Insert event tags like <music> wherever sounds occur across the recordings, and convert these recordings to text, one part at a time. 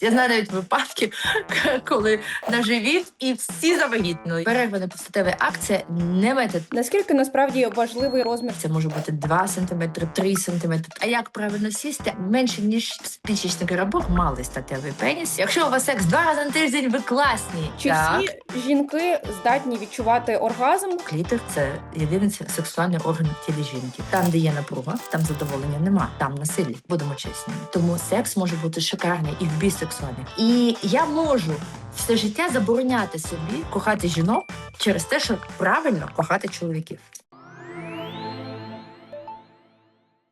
Я знаю навіть випадки, <laughs> коли на живіт і всі завагітнули. Перерва на підстатевий акт це не метод. Наскільки насправді важливий розмір? Це може бути 2 см, 3 см. А як правильно сісти? Менше ніж спічечний коробок, малий статевий пеніс. Якщо у вас секс два рази на тиждень, ви класні. Чи так. всі жінки здатні відчувати оргазм? Клітор це єдиний сексуальний орган в тілі жінки. Там, де є напруга, там задоволення нема. Там насилля. Будемо чесні. Тому секс може бути шикарний і в бісексуальних. І я можу все життя забороняти собі кохати жінок через те, що правильно кохати чоловіків.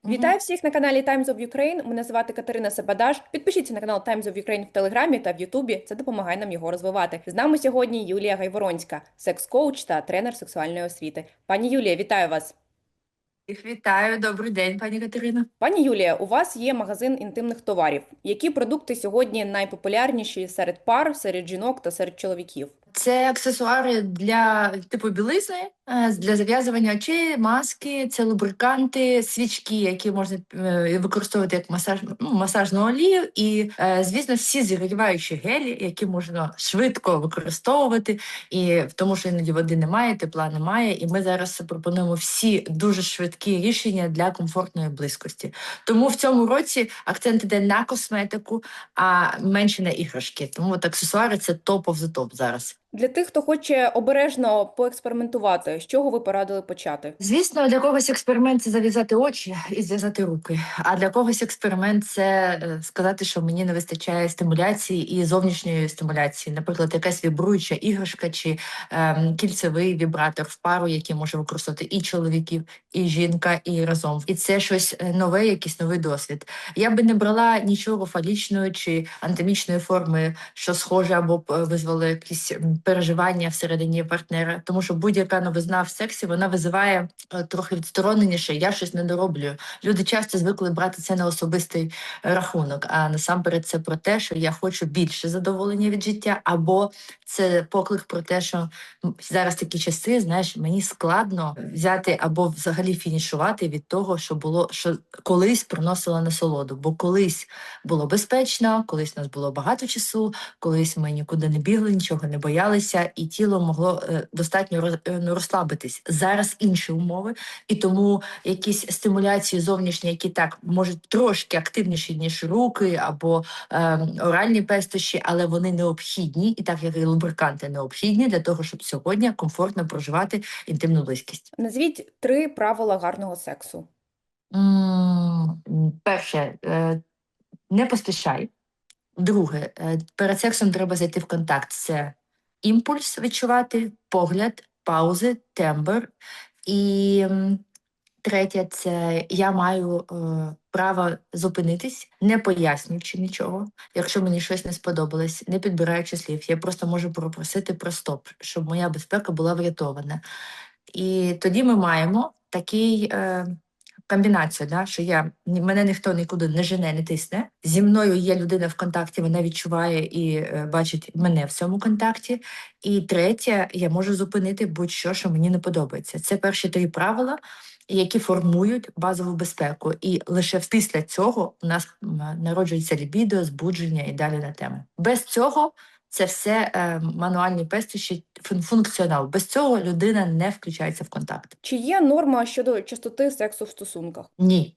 Вітаю всіх на каналі Times of Ukraine. Мене звати Катерина Сабадаш. Підпишіться на канал Times of Ukraine в Телеграмі та в Ютубі. Це допомагає нам його розвивати. З нами сьогодні Юлія Гайворонська, секс-коуч та тренер сексуальної освіти. Пані Юлія, вітаю вас. Їх вітаю, добрий день, пані Катерина. Пані Юлія, у вас є магазин інтимних товарів. Які продукти сьогодні найпопулярніші серед пар, серед жінок та серед чоловіків? Це аксесуари для типу білизни, для зав'язування очей, маски, це лубриканти, свічки, які можна е, використовувати як масаж, ну, масажну олію, і е, звісно, всі зігріваючі гелі, які можна швидко використовувати, і тому, що іноді води немає, тепла немає. І ми зараз пропонуємо всі дуже швидкі рішення для комфортної близькості. Тому в цьому році акцент іде на косметику, а менше на іграшки. Тому от аксесуари це топ of the топ зараз. Для тих, хто хоче обережно поекспериментувати, з чого ви порадили почати? Звісно, для когось експеримент це зав'язати очі і зв'язати руки. А для когось експеримент це е, сказати, що мені не вистачає стимуляції і зовнішньої стимуляції, наприклад, якась вібруюча іграшка чи ем, кільцевий вібратор в пару, який може використовувати і чоловіків, і жінка, і разом. І це щось е, нове, якийсь новий досвід. Я би не брала нічого фалічної чи антимічної форми, що схоже або е, визвало якісь переживання всередині партнера, тому що будь-яка новизна в сексі вона визиває е, трохи відстороненіше. Я щось не дороблюю. Люди часто звикли брати це на особистий е, рахунок. А насамперед це про те, що я хочу більше задоволення від життя, або це поклик про те, що зараз такі часи, знаєш, мені складно взяти або взагалі фінішувати від того, що було що колись приносило насолоду. Бо колись було безпечно, колись у нас було багато часу, колись ми нікуди не бігли, нічого не боялися, і тіло могло е, достатньо е, ну, розслабитись. Зараз інші умови, і тому якісь стимуляції зовнішні, які так можуть трошки активніші ніж руки або е, оральні пестощі, але вони необхідні, і так як і лубриканти необхідні для того, щоб сьогодні комфортно проживати інтимну близькість. Назвіть три правила гарного сексу. М, Перше, е, не поспішай. Друге, перед сексом треба зайти в контакт. Це імпульс відчувати, погляд, паузи, тембр. І третє, це я маю е, право зупинитись, не пояснюючи нічого. Якщо мені щось не сподобалось, не підбираючи слів, я просто можу попросити про стоп, щоб моя безпека була врятована. І тоді ми маємо такий. Е, комбінацію, да, що я мене ніхто нікуди не жене, не тисне. Зі мною є людина в контакті, вона відчуває і е, бачить мене в цьому контакті. І третє, я можу зупинити будь-що, що мені не подобається. Це перші три правила, які формують базову безпеку. І лише після цього у нас народжується лібідо, збудження і далі на тему. Без цього це все е, мануальні пестощі, фун- функціонал. Без цього людина не включається в контакт. Чи є норма щодо частоти сексу в стосунках? Ні.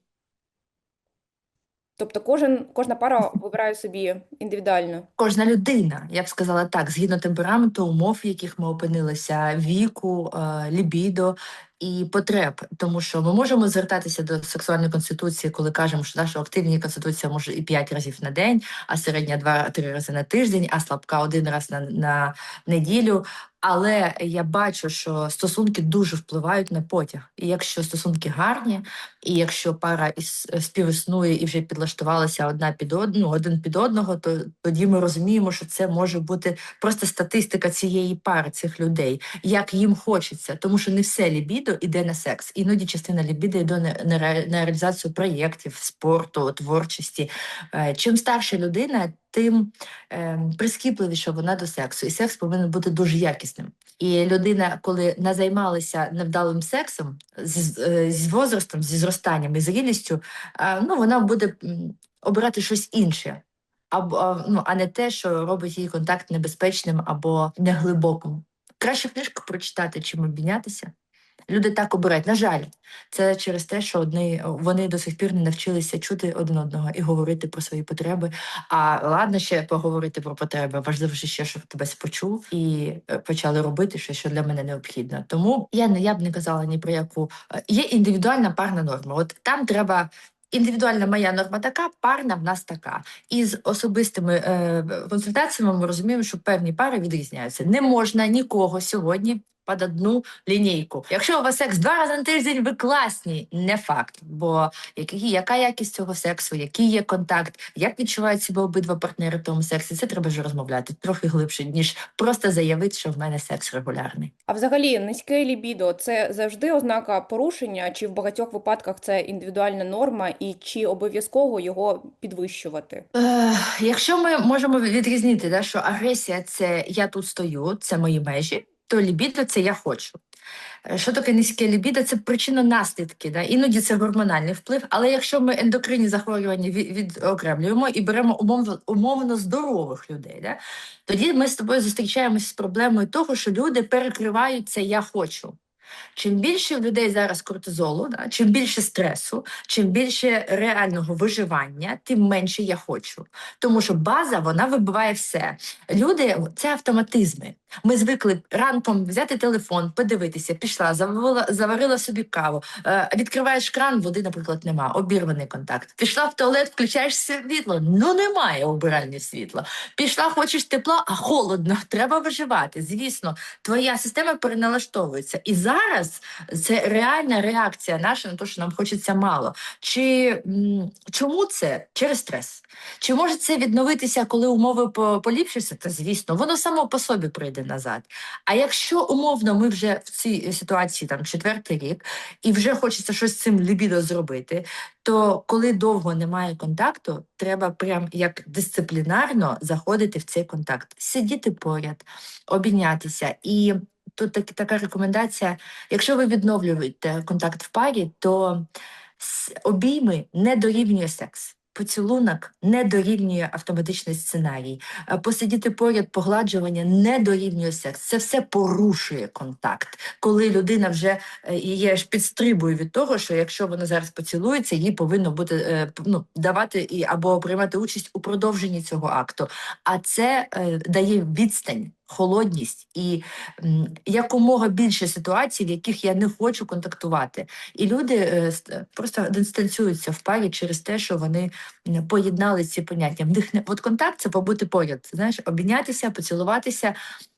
Тобто кожен, кожна пара вибирає собі індивідуально. Кожна людина, я б сказала так, згідно темпераменту, умов, в яких ми опинилися, віку, е, лібідо і потреб. Тому що ми можемо звертатися до сексуальної конституції, коли кажемо, що наша активна конституція може і 5 разів на день, а середня 2-3 рази на тиждень, а слабка один раз на, на неділю. Але я бачу, що стосунки дуже впливають на потяг. І якщо стосунки гарні, і якщо пара із співіснує і вже підлаштувалася одна під одну, один під одного, то тоді ми розуміємо, що це може бути просто статистика цієї пари, цих людей, як їм хочеться, тому що не все лібідо іде на секс. Іноді частина лібідо йде на, реалізацію проєктів, спорту, творчості. Е, Чим старша людина, тим е, прискіпливіша вона до сексу, і секс повинен бути дуже якісним. І людина, коли не займалася невдалим сексом зі, е, зі возрастом, зі зростанням і зрілістю, ну вона буде обирати щось інше. або ну, а не те, що робить її контакт небезпечним або неглибоким. Краще книжку прочитати, чим обмінятися. Люди так обирають. На жаль, це через те, що одні, вони до сих пір не навчилися чути один одного і говорити про свої потреби. А ладно ще поговорити про потреби. Важливіше ще, щоб тебе почув і е, почали робити щось, що для мене необхідно. Тому я не я б не казала ні про яку Е, є індивідуальна парна норма. От там треба. Індивідуальна моя норма така, парна в нас така. І з особистими е, консультаціями ми розуміємо, що певні пари відрізняються. Не можна нікого сьогодні під одну лінійку. Якщо у вас секс два рази на тиждень, ви класні, не факт. Бо яка якість цього сексу, який є контакт, як відчувають себе обидва партнери в тому сексі, це треба вже розмовляти трохи глибше, ніж просто заявити, що в мене секс регулярний. А взагалі, низьке лібідо це завжди ознака порушення, чи в багатьох випадках це індивідуальна норма, і чи обов'язково його підвищувати? Е, якщо ми можемо відрізнити, да, що агресія це я тут стою, це мої межі, то лібідо це я хочу. Е, Що таке низьке лібідо? Це причина наслідки. Да? Іноді це гормональний вплив. Але якщо ми ендокринні захворювання відокремлюємо і беремо умовно, умовно здорових людей, да? тоді ми з тобою зустрічаємося з проблемою того, що люди перекривають це я хочу. Чим більше в людей зараз кортизолу, да, чим більше стресу, чим більше реального виживання, тим менше я хочу. Тому що база вона вибиває все. Люди це автоматизми. Ми звикли ранком взяти телефон, подивитися, пішла, заварила, заварила собі каву. Е, відкриваєш кран, води, наприклад, нема, обірваний контакт. Пішла в туалет, включаєш світло. Ну немає обиральні світла. Пішла, хочеш тепла, а холодно. <laughs> Треба виживати. Звісно, твоя система переналаштовується. І зараз це реальна реакція наша на те, що нам хочеться мало. Чи чому це? Через стрес. Чи може це відновитися, коли умови по- поліпшаться? Та звісно, воно само по собі прийде назад. А якщо умовно ми вже в цій ситуації там четвертий рік і вже хочеться щось з цим лібідо зробити, то коли довго немає контакту, треба прям як дисциплінарно заходити в цей контакт, сидіти поряд, обійнятися. І тут так, така рекомендація: якщо ви відновлюєте контакт в парі, то обійми не дорівнює секс. Поцілунок не дорівнює автоматичний сценарій. Е, Посидіти поряд, погладжування не дорівнює секс. Це все порушує контакт. Коли людина вже е, її аж підстрибує від того, що якщо вона зараз поцілується, їй повинно бути е, ну, давати і або приймати участь у продовженні цього акту. А це дає відстань, холодність і якомога більше ситуацій, в яких я не хочу контактувати. І люди е, просто дистанціюються в парі через те, що вони поєднали ці поняття. В них не от контакт це побути поряд, знаєш, обійнятися, поцілуватися.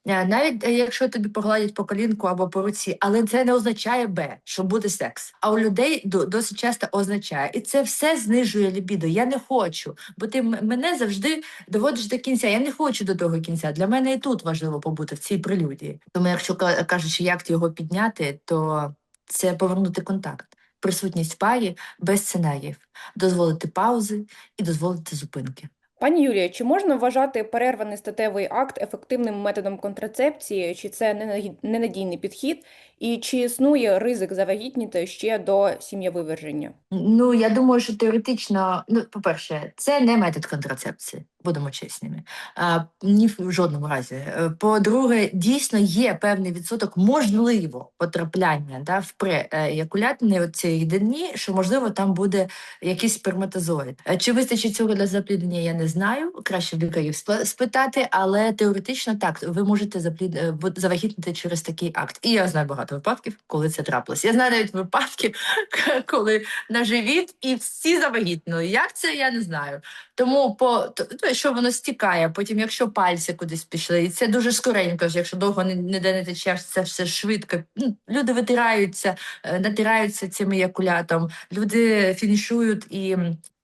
Е, Навіть е, якщо тобі погладять по колінку або по руці, але це не означає Б, що буде секс. А у людей до- досить часто означає, і це все знижує лібідо. Я не хочу, бо ти мене завжди доводиш до кінця. Я не хочу до того кінця. Для мене і тут важливо побути в цій прелюдії. Тому, якщо ка- кажуть, як його підняти, то це повернути контакт, присутність парі без сценаріїв, дозволити паузи і дозволити зупинки. Пані Юлія, чи можна вважати перерваний статевий акт ефективним методом контрацепції, чи це ненадійний підхід, і чи існує ризик завагітніти ще до сім'євиверження? Ну, я думаю, що теоретично, ну, по-перше, це не метод контрацепції, будемо чесними. А, ні в жодному разі. Е, По-друге, дійсно є певний відсоток можливо потрапляння да, в преякулятні оцієї дні, що можливо там буде якийсь сперматозоїд. Е, Чи вистачить цього для запліднення, я не знаю. Краще в лікарів спитати, але теоретично так, ви можете заплід... е, завагітнити через такий акт. І я знаю багато випадків, коли це трапилось. Я знаю навіть випадки, <laughs> коли на живіт і всі завагітнули. Як це, я не знаю. Тому по то, то, що воно стікає, потім, якщо пальці кудись пішли, і це дуже скоренько, якщо довго не, ніде не тече, це все швидко. Ну, люди витираються, е, натираються цим еякулятом, люди фінішують, і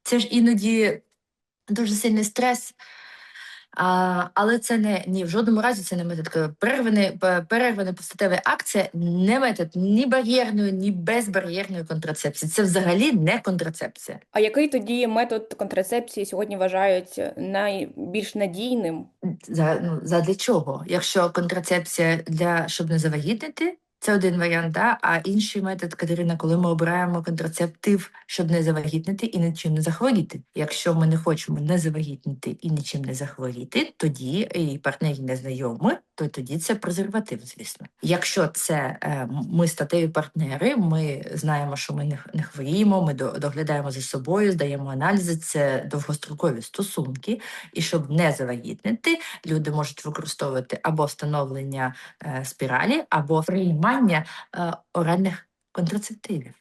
це ж іноді дуже сильний стрес. А, але це не ні, в жодному разі це не метод. Перерваний, пе- перерваний постатевий акт не метод ні бар'єрної, ні безбар'єрної контрацепції. Це взагалі не контрацепція. А який тоді метод контрацепції сьогодні вважають найбільш надійним? За, ну, задля чого? Якщо контрацепція для щоб не завагітнити, Це один варіант, да? а інший метод, Катерина, коли ми обираємо контрацептив, щоб не завагітнити і нічим не захворіти. Якщо ми не хочемо не завагітнити і нічим не захворіти, тоді і партнері не знайомі, то тоді це презерватив, звісно. Якщо це е, ми статеві партнери, ми знаємо, що ми не, хворіємо, ми доглядаємо за собою, здаємо аналізи, це довгострокові стосунки. І щоб не завагітнити, люди можуть використовувати або встановлення е, спіралі, або приймання е, оральних контрацептивів.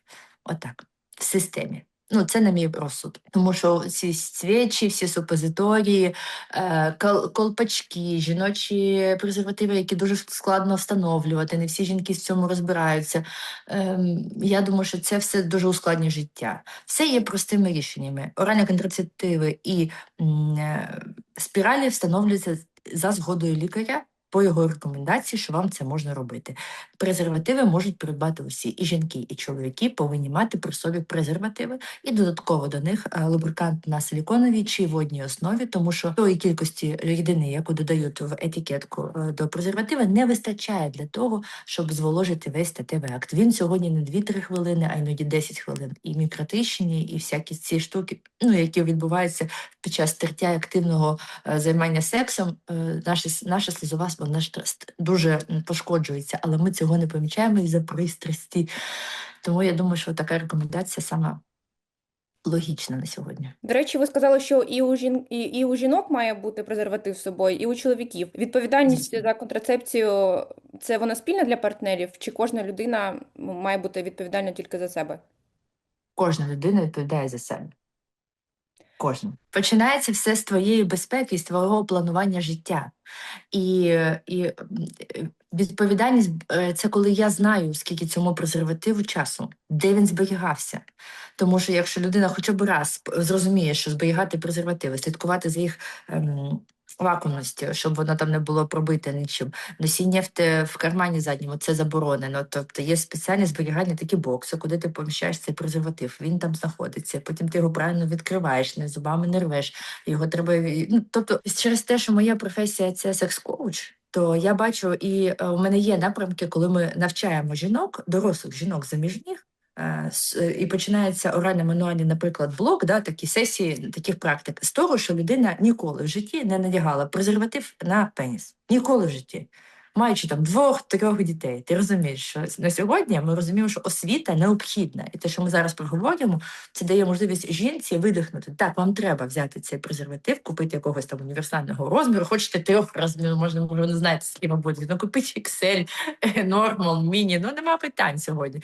Отак, в системі. Ну, це на мій розсуд. Тому що ці свічі, всі супозиторії, е, кол- колпачки, жіночі презервативи, які дуже складно встановлювати, не всі жінки в цьому розбираються. Ем, я думаю, що це все дуже ускладнює життя. Все є простими рішеннями. Оральні контрацептиви і е, спіралі встановлюються за згодою лікаря по його рекомендації, що вам це можна робити. Презервативи можуть придбати усі, і жінки, і чоловіки повинні мати при собі презервативи, і додатково до них е, лубрикант на силіконовій чи водній основі, тому що тої кількості рідини, яку додають в етикетку е, до презерватива, не вистачає для того, щоб зволожити весь статевий акт. Він сьогодні не 2-3 хвилини, а іноді 10 хвилин. І мікротищені, і всякі ці штуки, ну які відбуваються під час тертя активного е, займання сексом, наша, наша слізова вона ж дуже пошкоджується, але ми цього не помічаємо із-за пристрасті. Тому я думаю, що така рекомендація сама логічна на сьогодні. До речі, ви сказали, що і у жін... і, і у жінок має бути презерватив з собою, і у чоловіків. Відповідальність Звісно. за контрацепцію це вона спільна для партнерів, чи кожна людина має бути відповідальна тільки за себе? Кожна людина відповідає за себе. Кожна. Починається все з твоєї безпеки, з твого планування життя. І, і відповідальність е, це коли я знаю, скільки цьому презервативу часу, де він зберігався. Тому що якщо людина хоча б раз зрозуміє, що зберігати презервативи, слідкувати за їх ем, вакуумності, щоб воно там не було пробите нічим, носіння в, те, в кармані задньому це заборонено. Тобто є спеціальні зберігання такі бокси, куди ти поміщаєш цей презерватив. Він там знаходиться. Потім ти його правильно відкриваєш, не зубами не рвеш. Його треба. Ну, тобто, через те, що моя професія це секс-коуч. То я бачу, і е, у мене є напрямки, коли ми навчаємо жінок, дорослих жінок заміжніх, і починається орально-мануальний, наприклад, блок, да, такі сесії таких практик, з того, що людина ніколи в житті не надягала презерватив на пеніс. Ніколи в житті. Маючи там двох-трьох дітей, ти розумієш, що на сьогодні ми розуміємо, що освіта необхідна, і те, що ми зараз проговорюємо, це дає можливість жінці видихнути. Так, вам треба взяти цей презерватив, купити якогось там універсального розміру, хочете трьох розмірів, можна, може, не знаєте, скільки буде. Ну, купіть XL, <laughs> Normal, Mini, ну нема питань сьогодні.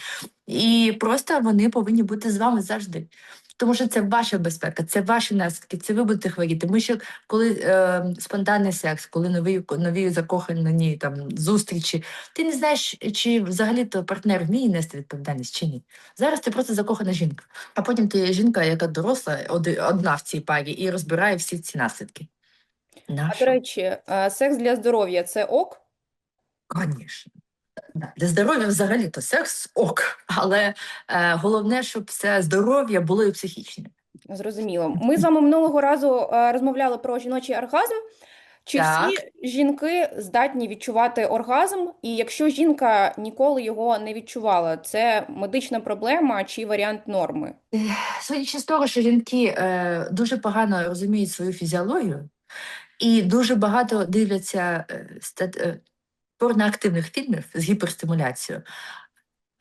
І просто вони повинні бути з вами завжди. Тому що це ваша безпека, це ваші наслідки, це ви будете хворіти. Ми ще коли е, спонтанний секс, коли нові, нові закохані там зустрічі, ти не знаєш, чи взагалі то партнер вміє нести відповідальність чи ні. Зараз ти просто закохана жінка, а потім ти жінка, яка доросла, одна в цій парі, і розбирає всі ці наслідки. А до речі, секс для здоров'я це ок? Звісно. Для здоров'я взагалі то секс ок, але е, головне, щоб це здоров'я було і психічне. Зрозуміло. Ми з вами минулого разу е, розмовляли про жіночий оргазм. Чи всі жінки здатні відчувати оргазм? І якщо жінка ніколи його не відчувала, це медична проблема чи варіант норми? Судячи з того, що жінки е, дуже погано розуміють свою фізіологію і дуже багато дивляться е, стат, е, порноактивних фільмів з гіперстимуляцією,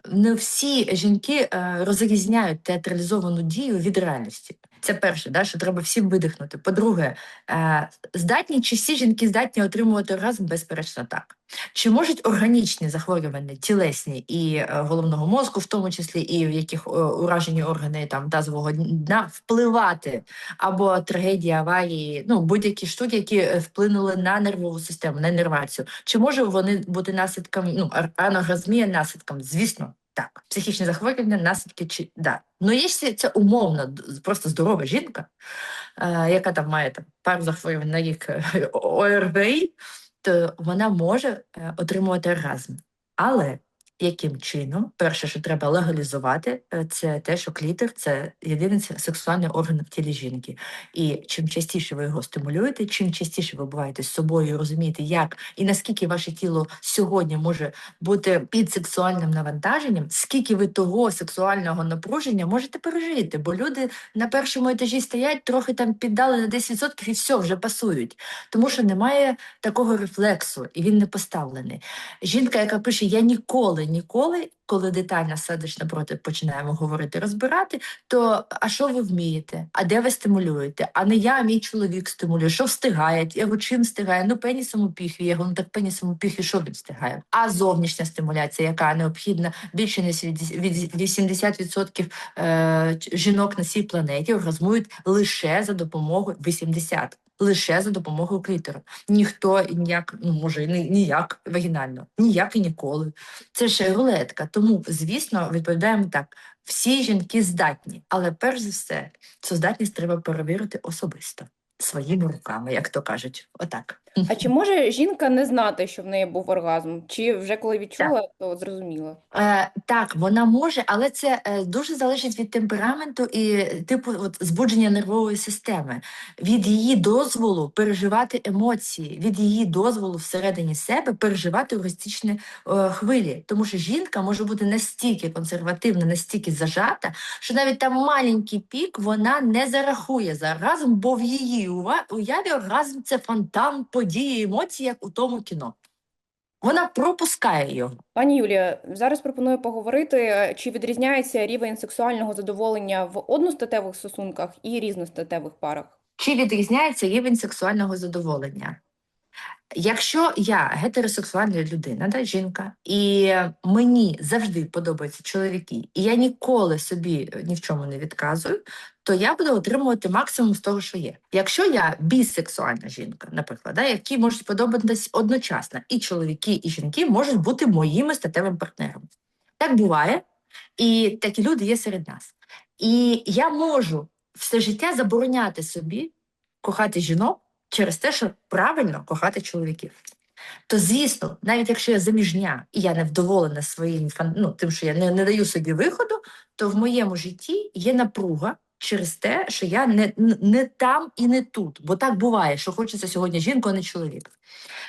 не всі жінки е, розрізняють театралізовану дію від реальності. Це перше, да, що треба всім видихнути. По-друге, е, здатні чи всі жінки здатні отримувати оргазм? Безперечно, так. Чи можуть органічні захворювання, тілесні і е, головного мозку, в тому числі, і в яких е, уражені органи там тазового дна впливати або трагедії, аварії, ну будь-які штуки, які вплинули на нервову систему, на іннервацію. Чи може вони бути наслідком? Ну, анагразмія наслідком? Звісно, так. Психічні захворювання, наслідки чи да. Ну, якщо це умовно просто здорова жінка, е, яка там має там пару захворювань на рік е, ОРВІ, то вона може е, отримувати оргазм. Але Яким чином? Перше, що треба легалізувати, е, це те, що клітер це єдиний сексуальний орган в тілі жінки. І чим частіше ви його стимулюєте, чим частіше ви буваєте з собою, і розумієте, як і наскільки ваше тіло сьогодні може бути під сексуальним навантаженням, скільки ви того сексуального напруження можете пережити, бо люди на першому етажі стоять, трохи там піддали на 10% і все, вже пасують. Тому що немає такого рефлексу, і він не поставлений. Жінка, яка пише: Я ніколи, ніколи, коли детально садиш напроти, починаємо говорити, розбирати, то а що ви вмієте? А де ви стимулюєте? А не я, а мій чоловік стимулює. Що встигає? Я чим встигає? Ну, пенісом у піхві. Я говорю, ну так пенісом у піхві, що він встигає? А зовнішня стимуляція, яка необхідна більше ніж від 80% е, жінок на цій планеті оргазмують лише за допомогою 80%. Лише за допомогою клітора. Ніхто ніяк, ну може, ні, ніяк вагінально, ніяк і ніколи. Це ж рулетка. Тому, звісно, відповідаємо так: всі жінки здатні, але перш за все, цю здатність треба перевірити особисто своїми руками, як то кажуть. Отак. А чи може жінка не знати, що в неї був оргазм? Чи вже коли відчула, то зрозуміла? Е, так, вона може, але це е, дуже залежить від темпераменту і типу от, збудження нервової системи, від її дозволу переживати емоції, від її дозволу всередині себе переживати оргастичні е, хвилі. Тому що жінка може бути настільки консервативна, настільки зажата, що навіть там маленький пік вона не зарахує за оргазм, бо в її ува- уяві оргазм це фонтан події, емоцій, як у тому кіно. Вона пропускає його. Пані Юлія, зараз пропоную поговорити, чи відрізняється рівень сексуального задоволення в одностатевих стосунках і різностатевих парах? Чи відрізняється рівень сексуального задоволення? Якщо я гетеросексуальна людина, да, жінка, і мені завжди подобаються чоловіки, і я ніколи собі ні в чому не відказую, то я буду отримувати максимум з того, що є. Якщо я бісексуальна жінка, наприклад, да, які можуть подобатись одночасно, і чоловіки, і жінки можуть бути моїми статевими партнерами. Так буває, і такі люди є серед нас. І я можу все життя забороняти собі кохати жінок через те, що правильно кохати чоловіків. То звісно, навіть якщо я заміжня і я не вдоволена своїм ну, тим, що я не, не даю собі виходу, то в моєму житті є напруга через те, що я не, не там і не тут. Бо так буває, що хочеться сьогодні жінку, а не чоловік.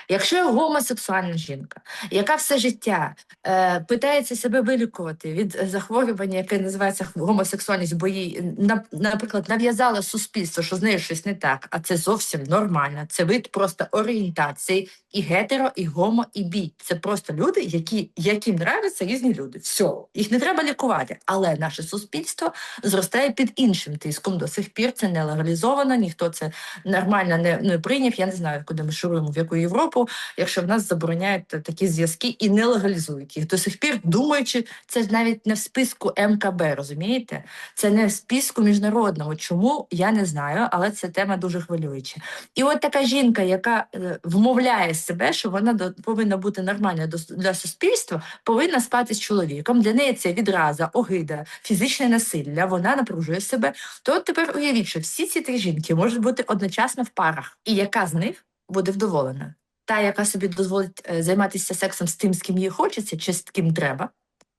Якщо гомосексуальна жінка, яка все життя е, питається себе вилікувати від захворювання, яке називається гомосексуальність, бо їй, наприклад, нав'язало суспільство, що з нею щось не так, а це зовсім нормально. Це вид просто орієнтації і гетеро, і гомо, і бі. Це просто люди, які, яким нравляться різні люди. Все, їх не треба лікувати. Але наше суспільство зростає під іншим тиском. До сих пір це не легалізовано, ніхто це нормально не, не прийняв. Я не знаю, куди ми шуруємо, в яку Європу, якщо в нас забороняють такі зв'язки і не легалізують їх. До сих пір думаючи, це навіть не в списку МКБ, розумієте? Це не в списку міжнародному. Чому я не знаю, але це тема дуже хвилююча. І от така жінка, яка е, вмовляє себе, що вона повинна бути нормальна до, для суспільства, повинна спати з чоловіком. Для неї це відраза, огида, фізичне насилля. Вона напружує себе. То тепер уявіть, що всі ці три жінки можуть бути одночасно в парах, і яка з них буде вдоволена? Та, яка собі дозволить е, займатися сексом з тим, з ким їй хочеться, чи з ким треба.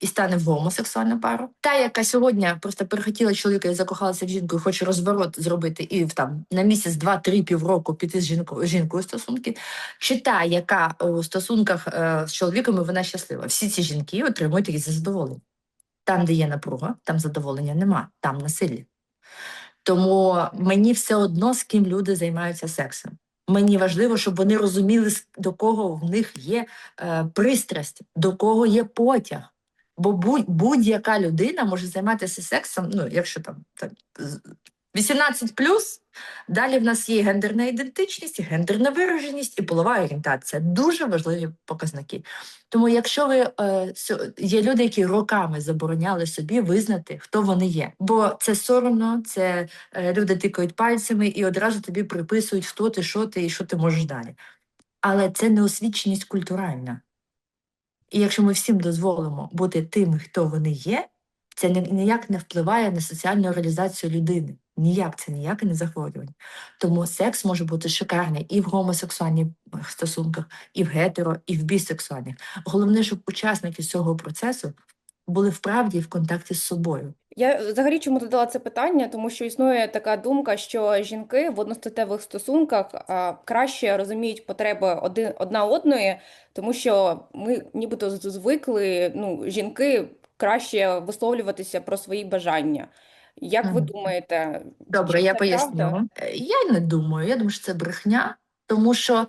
І стане в гомосексуальну пару. Та, яка сьогодні просто перехотіла чоловіка і закохалася в жінку, і хоче розворот зробити і там на місяць, два, три, півроку піти з жінкою, жінкою стосунки, чи та, яка у стосунках е, з чоловіком вона щаслива. Всі ці жінки отримують різне задоволення. Там, де є напруга, там задоволення нема, там насилля. Тому мені все одно, з ким люди займаються сексом. Мені важливо, щоб вони розуміли, до кого в них є е, пристрасть, до кого є потяг. Бо будь-яка людина може займатися сексом, ну якщо там, там 18 плюс. Далі в нас є гендерна ідентичність, гендерна вираженість і полова орієнтація дуже важливі показники. Тому, якщо ви е, є люди, які роками забороняли собі визнати, хто вони є, бо це соромно, це е, люди тикають пальцями і одразу тобі приписують, хто ти, що ти і що ти можеш далі. Але це неосвіченість культуральна. І якщо ми всім дозволимо бути тим, хто вони є, це ніяк не впливає на соціальну реалізацію людини. Ніяк це ніяке не захворювання. Тому секс може бути шикарний і в гомосексуальній стосунках, і в гетеро, і в бісексуальних. Головне, щоб учасники цього процесу були вправді в контакті з собою. Я взагалі чому задала це питання, тому що існує така думка, що жінки в одностатевих стосунках а, краще розуміють потреби один одна одної, тому що ми нібито звикли, ну, жінки краще висловлюватися про свої бажання. Як ви думаєте, Добре, я поясню. правда? Я не думаю. Я думаю, що це брехня, тому що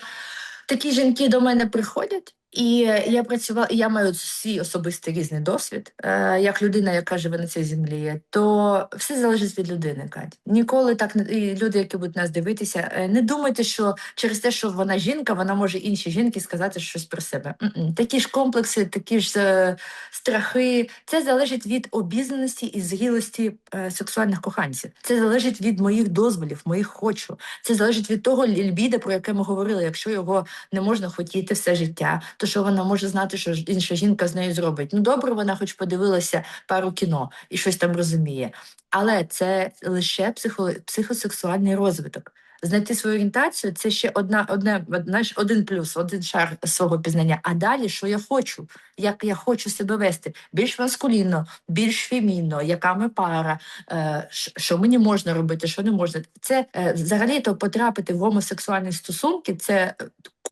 такі жінки до мене приходять, і я працювала, я маю свій особистий різний досвід, е, як людина, яка живе на цій землі, то все залежить від людини, Кать. Ніколи так і люди, які будуть нас дивитися, е, не думайте, що через те, що вона жінка, вона може іншій жінці сказати щось про себе. Такі ж комплекси, такі ж е, страхи. Це залежить від обізнаності і зрілості е, сексуальних коханців. Це залежить від моїх дозволів, моїх хочу. Це залежить від того лібіда, про яке ми говорили. Якщо його не можна хотіти все життя, то що вона може знати, що інша жінка з нею зробить. Ну добре, вона хоч подивилася пару кіно і щось там розуміє. Але це лише психо, психосексуальний розвиток. Знайти свою орієнтацію це ще одна, одне, знаєш, один плюс, один шар свого пізнання. А далі, що я хочу, як я хочу себе вести, більш маскулінно, більш фемінно, яка ми пара, е, що мені можна робити, що не можна. Це е, взагалі то потрапити в гомосексуальні стосунки, це е,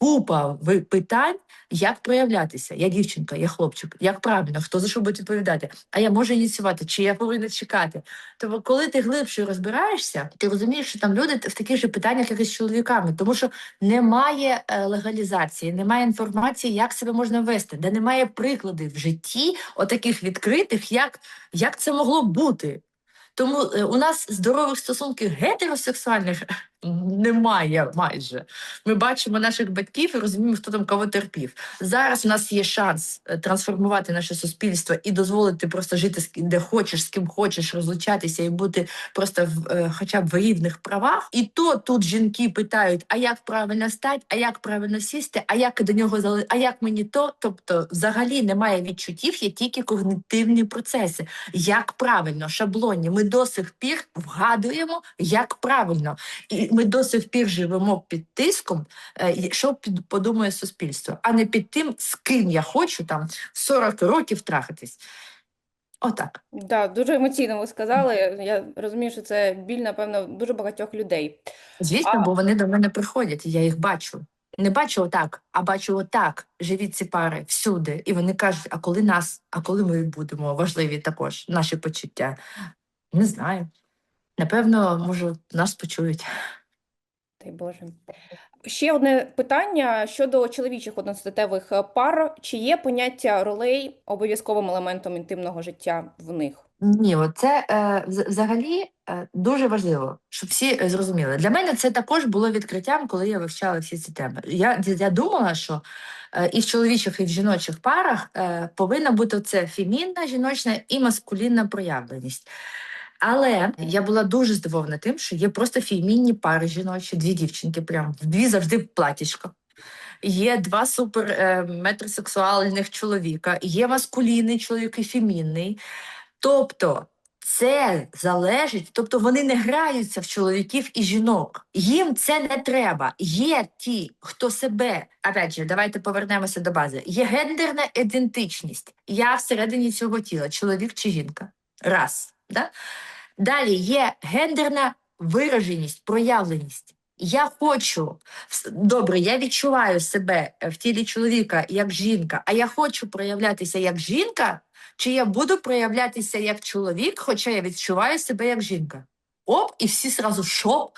купа питань, як проявлятися. Я дівчинка, я хлопчик, як правильно, хто за що буде відповідати, а я можу ініціювати, чи я повинна чекати. Тому, коли ти глибше розбираєшся, ти розумієш, що там люди в таких же питаннях, як і з чоловіками, тому що немає е, легалізації, немає інформації, як себе можна вести, де немає прикладів в житті, отаких відкритих, як, як це могло бути. Тому е, у нас здорових стосунків гетеросексуальних немає майже. Ми бачимо наших батьків і розуміємо, хто там кого терпів. Зараз у нас є шанс е, трансформувати наше суспільство і дозволити просто жити де хочеш, з ким хочеш, розлучатися і бути просто в е, хоча б в рівних правах. І то тут жінки питають: а як правильно стати, а як правильно сісти, а як до нього зали, а як мені то? Тобто, взагалі немає відчуттів, є тільки когнитивні процеси. Як правильно, шаблонні. Ми до сих пір вгадуємо, як правильно, і ми до сих пір живемо під тиском, е, що подумає суспільство, а не під тим, з ким я хочу там 40 років трахатись. Отак. Да, дуже емоційно ви сказали. Я розумію, що це біль, напевно, дуже багатьох людей. Звісно, А- бо вони до мене приходять, і я їх бачу. Не бачу отак, а бачу отак. Живі ці пари всюди. І вони кажуть: а коли нас, а коли ми будемо важливі також, наші почуття? Не знаю. Напевно, може, нас почують. Дай Боже. Ще одне питання щодо чоловічих одностатевих е, пар. Чи є поняття ролей обов'язковим елементом інтимного життя в них? Ні, це е, взагалі е, дуже важливо, щоб всі зрозуміли. Для мене це також було відкриттям, коли я вивчала всі ці теми. Я, я думала, що е, і в чоловічих, і в жіночих парах повинна бути це фемінна, жіночна і маскулінна проявленість. Але я була дуже здивована тим, що є просто фемінні пари жіночі, дві дівчинки, прям дві завжди в. Є два супер е, метросексуальних чоловіка, є маскулінний чоловік і фемінний. Тобто це залежить, тобто вони не граються в чоловіків і жінок. Їм це не треба. Є ті, хто себе, опять же, давайте повернемося до бази. Є гендерна ідентичність. Я всередині цього тіла, чоловік чи жінка. Раз. Да? Далі є гендерна вираженість, проявленість. Я хочу добре, я відчуваю себе в тілі чоловіка як жінка, а я хочу проявлятися як жінка, чи я буду проявлятися як чоловік, хоча я відчуваю себе як жінка. Оп, і всі зразу що?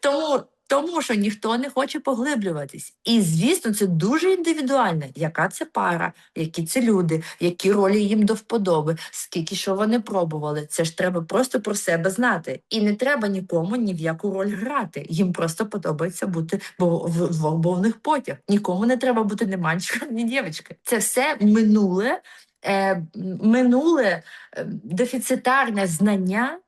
Тому, тому що ніхто не хоче поглиблюватись. І звісно, це дуже індивідуально, яка це пара, які це люди, які ролі їм до вподоби, скільки що вони пробували. Це ж треба просто про себе знати. І не треба нікому ні в яку роль грати. Їм просто подобається бути в двох потяг. Нікому не треба бути ні мальчиком, ні дівчинкою. Це все минуле, е, минуле е, дефіцитарне знання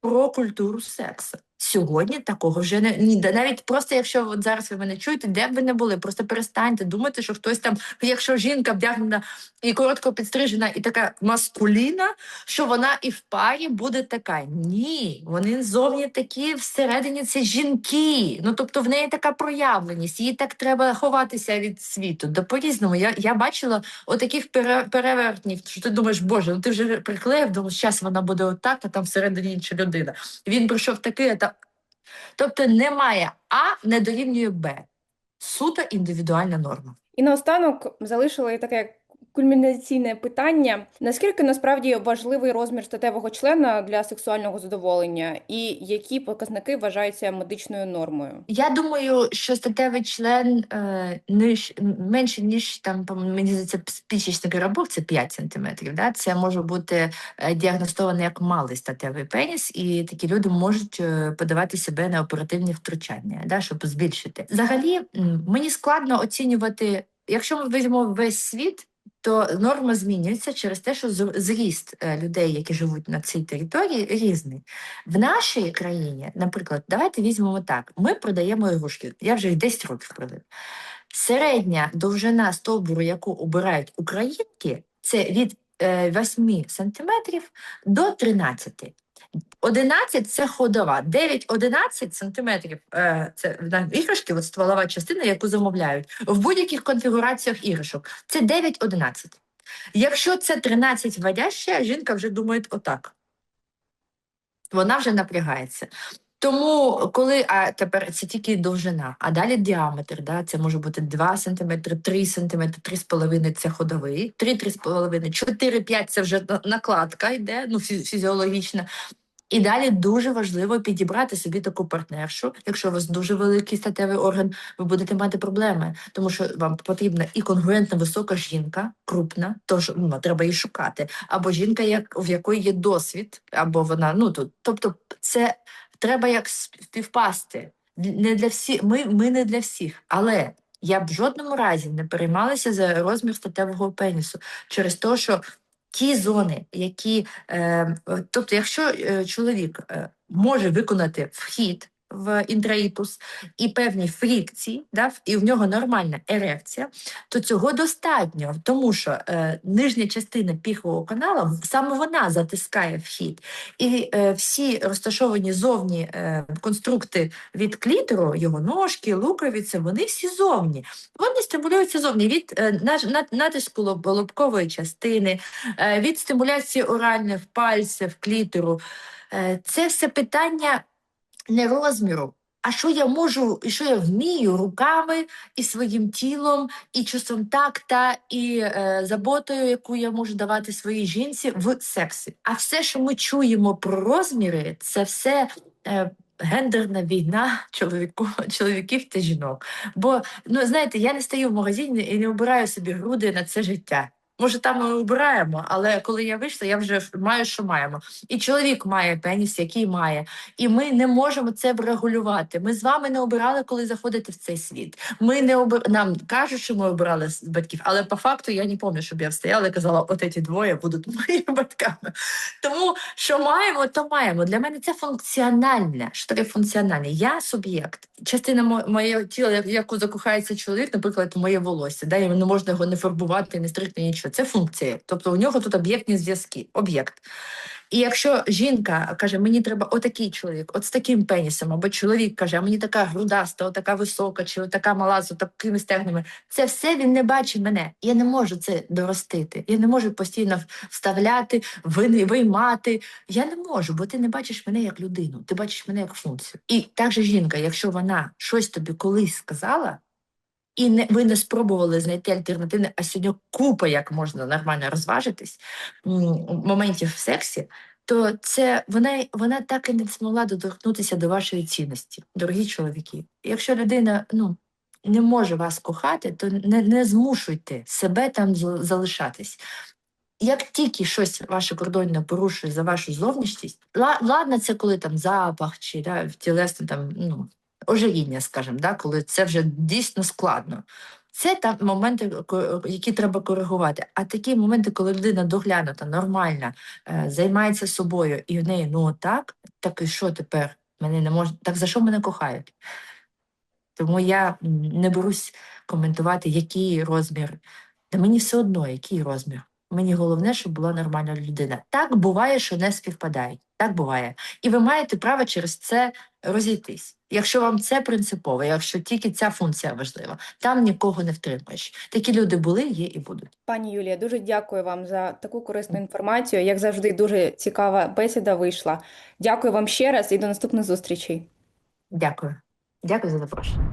про культуру сексу. Сьогодні такого вже не ні, навіть просто якщо от зараз ви мене чуєте, де б ви не були, просто перестаньте думати, що хтось там, якщо жінка вдягнена і коротко підстрижена, і така маскуліна, що вона і в парі буде така. Ні, вони зовні такі всередині це жінки. Ну тобто в неї така проявленість, їй так треба ховатися від світу. Да по-різному. Я, я бачила отаких пере, перевертнів, що ти думаєш, боже, ну ти вже приклеїв, думаєш, зараз вона буде отак, а там всередині інша людина. Він прийшов такий, та. Тобто немає А не дорівнює Б. Суто індивідуальна норма. І наостанок залишили таке кульмінаційне питання: наскільки насправді важливий розмір статевого члена для сексуального задоволення, і які показники вважаються медичною нормою? Я думаю, що статевий член е, ниж, менше, ніж там, по- мені здається, спічечний коробок, це 5 сантиметрів. Да? Це може бути е, діагностовано як малий статевий пеніс, і такі люди можуть е, подавати себе на оперативні втручання, да, щоб збільшити. Взагалі, мені складно оцінювати, якщо ми візьмемо весь світ. То норма змінюється через те, що зріст е, людей, які живуть на цій території, різний. В нашій країні, наприклад, давайте візьмемо так: ми продаємо ігрушки. Я вже їх 10 років продаю. Середня довжина стовбуру, яку обирають українки, це від е, 8 сантиметрів до 13. 11 – це ходова, 9-11 сантиметрів е, це іграшки, от стволова частина, яку замовляють в будь-яких конфігураціях іграшок. Це 9-11. Якщо це 13 вводяще, жінка вже думає отак. Вона вже напрягається. Тому, коли, а тепер це тільки довжина, а далі діаметр, да, це може бути 2 см, 3 см, 3,5 це ходовий, 3, 3,5, 4, 5 це вже накладка йде, ну, фі- фізіологічна. І далі дуже важливо підібрати собі таку партнершу. Якщо у вас дуже великий статевий орган, ви будете мати проблеми, тому що вам потрібна і конгруентна висока жінка, крупна, тож ну, треба її шукати, або жінка, як, в якої є досвід, або вона, ну тут, тобто, це треба як співпасти. Не для всіх, ми, ми не для всіх, але я б в жодному разі не переймалася за розмір статевого пенісу через те, що ті зони, які, е, тобто, якщо е, чоловік е, може виконати вхід в інтраїтус і певні фрікції, да, і в нього нормальна ерекція, то цього достатньо, тому що е, нижня частина піхового каналу саме вона затискає вхід. І е, всі розташовані зовні е, конструкти від клітору, його ножки, луковиці, вони всі зовні. Вони стимулюються зовні від е, натиску лоб- лобкової частини, е, від стимуляції оральних пальців, клітору. Е, Це все питання не розміру. А що я можу, і що я вмію руками і своїм тілом, і чувством такта, і е, заботою, яку я можу давати своїй жінці в сексі. А все, що ми чуємо про розміри, це все е, гендерна війна чоловіку, чоловіків та жінок. Бо ну знаєте, я не стою в магазині і не обираю собі груди на це життя. Може, там ми обираємо, але коли я вийшла, я вже маю, що маємо. І чоловік має пеніс, який має. І ми не можемо це врегулювати. Ми з вами не обирали, коли заходите в цей світ. Ми не обир... Нам кажуть, що ми обирали з батьків, але по факту я не пам'ятаю, щоб я встояла і казала, от ці двоє будуть <laughs> моїми батьками. Тому що маємо, то маємо. Для мене це функціональне. Що таке функціональне? Я суб'єкт. Частина мо- моєго тіла, як- яку закохається чоловік, наприклад, моє волосся, да, не можна його не фарбувати, не стригти, нічого. Це функція. Тобто у нього тут об'єктні зв'язки. Об'єкт. І якщо жінка каже, мені треба отакий чоловік, от з таким пенісом, або чоловік каже, а мені така грудаста, отака висока, чи така мала з такими стегнами, це все він не бачить мене. Я не можу це доростити. Я не можу постійно вставляти, виймати. Я не можу, бо ти не бачиш мене як людину, ти бачиш мене як функцію. І так же жінка, якщо вона щось тобі колись сказала, і не, ви не спробували знайти альтернативне, а сьогодні купа, як можна нормально розважитись моментів в сексі, то це вона, вона так і не змогла доторкнутися до вашої цінності, дорогі чоловіки. Якщо людина ну, не може вас кохати, то не, не змушуйте себе там залишатись. Як тільки щось ваше кордонне порушує за вашу зовнішність, ла- ладно, це коли там запах чи да, тілесне там, ну, ожиріння, скажімо, да, коли це вже дійсно складно. Це там моменти, які треба коригувати. А такі моменти, коли людина доглянута, нормальна, е, займається собою, і в неї ну так, так і що тепер? Мене не мож... Так за що мене кохають? Тому я не берусь коментувати, який розмір. Та мені все одно, який розмір. Мені головне, щоб була нормальна людина. Так буває, що не співпадають. Так буває. І ви маєте право через це розійтись. Якщо вам це принципово, якщо тільки ця функція важлива, там нікого не втримаєш. Такі люди були, є і будуть. Пані Юлія, дуже дякую вам за таку корисну інформацію. Як завжди, дуже цікава бесіда вийшла. Дякую вам ще раз і до наступних зустрічей. Дякую. Дякую за запрошення.